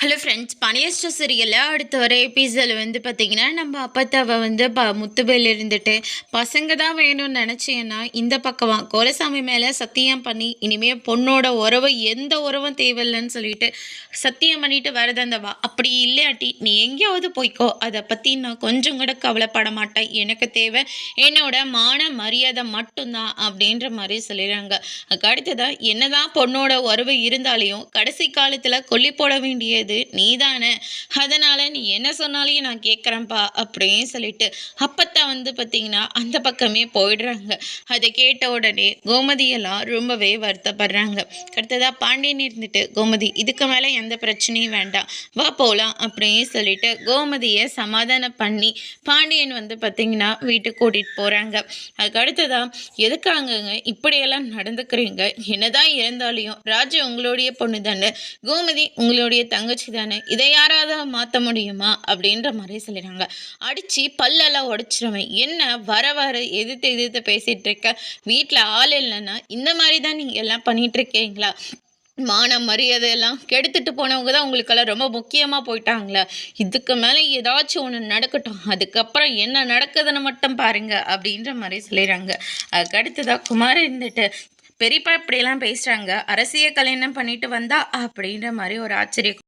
Hello friends பனியஸ்ட சீரியலில் அடுத்த வர எபிசோடில் வந்து பார்த்தீங்கன்னா நம்ம அப்பத்தாவை வந்து ப முத்துவேல் இருந்துட்டு பசங்க தான் வேணும்னு நினச்சேன்னா இந்த பக்கமாக கோலசாமி மேலே சத்தியம் பண்ணி இனிமேல் பொண்ணோட உறவு எந்த உறவும் தேவையில்லைன்னு சொல்லிட்டு சத்தியம் பண்ணிட்டு வரது அந்த வா. அப்படி இல்லையாட்டி நீ எங்கேயாவது போய்க்கோ. அதை பற்றி நான் கொஞ்சம் கூட கவலைப்பட மாட்டேன். எனக்கு தேவை என்னோட மான மரியாதை மட்டும்தான் அப்படின்ற மாதிரி சொல்லிடுறாங்க. அதுக்கு அடுத்ததாக என்னதான் பொண்ணோட உறவு இருந்தாலையும் கடைசி காலத்தில் கொல்லி போட வேண்டியது நீதானே. அதனால் நீ என்ன சொன்னாலையும் நான் கேட்குறேன்ப்பா அப்படின்னு சொல்லிட்டு அப்பத்தான் வந்து பார்த்தீங்கன்னா அந்த பக்கமே போயிடுறாங்க. அதை கேட்ட உடனே கோமதியெல்லாம் ரொம்பவே வருத்தப்படுறாங்க. அடுத்ததாக பாண்டியன் இருந்துட்டு கோமதி இதுக்கு மேலே எந்த பிரச்சனையும் வேண்டாம். வா போகலாம் அப்படின்னு சொல்லிட்டு கோமதியை சமாதானம் பண்ணி பாண்டியன் வந்து பார்த்தீங்கன்னா வீட்டுக்கு கூட்டிகிட்டு போகிறாங்க அதுக்கு அடுத்ததான் எதுக்காகங்க இப்படியெல்லாம் நடந்துக்கிறீங்க? என்னதான் இருந்தாலையும் ராஜு உங்களுடைய பொண்ணு தானே கோமதி உங்களுடைய தங்கச்சி தானே இதை யாராவது மாற்ற முடியுமா? அப்படின்ற மாதிரி சொல்லிடுறாங்க. அடித்து பல்லெல்லாம் உடச்சிருவேன். என்ன வர வர எதிர்த்து எதிர்த்து பேசிகிட்டு இருக்க? வீட்டில் ஆள் இல்லைன்னா இந்த மாதிரி தான் நீங்கள் எல்லாம் பண்ணிட்டு இருக்கீங்களா? மான மரியாதை எல்லாம் கெடுத்துட்டு போனவங்க தான் உங்களுக்கெல்லாம் ரொம்ப முக்கியமாக போயிட்டாங்களே. இதுக்கு மேலே ஏதாச்சும் ஒன்று நடக்கட்டும். அதுக்கப்புறம் என்ன நடக்குதுன்னு மட்டும் பாருங்க. அப்படின்ற மாதிரி சொல்லிடுறாங்க. அதுக்கு குமார் இருந்துட்டு பெரியப்பா இப்படியெல்லாம் பேசுகிறாங்க அரசியல் கல்யாணம் பண்ணிட்டு வந்தா? அப்படின்ற மாதிரி ஒரு ஆச்சரியம்.